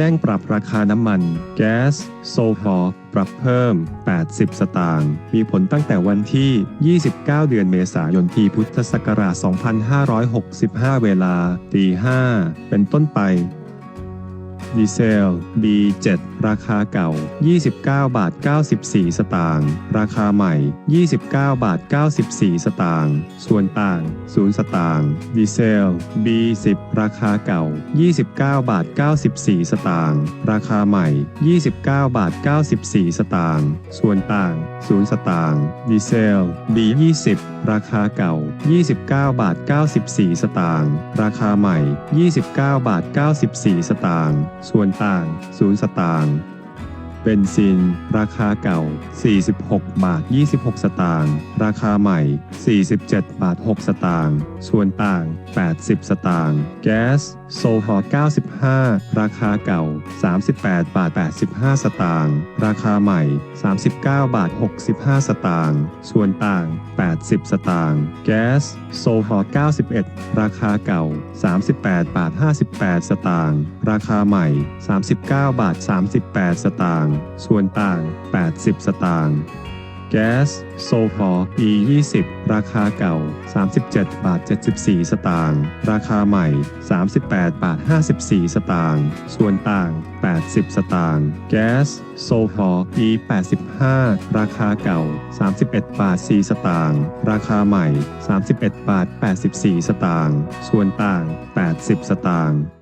แจ้งปรับราคาน้ำมัน แก๊ส โซฮอล์ปรับเพิ่ม 80 สตางค์ มีผลตั้งแต่วันที่ 29 เดือนเมษายนปีพุทธศักราช 2565 เวลาตี5เป็นต้นไป ดีเซล B7 ราคาเก่า 29 บาท 94 สตางค์ ราคาใหม่ 29 บาท 94 สตางค์ ส่วนต่าง 0 สตางค์ ดีเซล B10 ราคาเก่า 29 บาท 94 สตางค์ ราคาใหม่ 29 บาท 94 สตางค์ ส่วนต่าง 0 สตางค์ ดีเซล B20 ราคาเก่า 29 บาท 94 สตางค์ ราคาใหม่ 29 บาท 94 สตางค์ส่วนต่าง0สตางค์ บนซิน ราคาเก่า 46 บาท 26 สตางค์ ราคาใหม่ 47 บาท 6 สตางค์ ส่วนต่าง 80 สตางค์ แก๊ส โซฮอล์95 ราคาเก่า 38 บาท 85 สตางค์ ราคาใหม่ 39 บาท 65 สตางค์ ส่วนต่าง 80 สตางค์ แก๊ส โซฮอล์91 ราคาเก่า 38 บาท 58 สตางค์ ราคาใหม่ 39 บาท 38 สตางค์ส่วนต่าง 80 สตางค์แก๊สโซฮอล์ E20 ราคาเก่า 37 บาท 74 สตางค์ ราคาใหม่ 38 บาท 54 สตางค์ ส่วนต่าง 80 สตางค์ แก๊สโซฮอล์ E85 ราคาเก่า 31 บาท 4 สตางค์ ราคาใหม่ 31 บาท 84 สตางค์ ส่วนต่าง 80 สตางค์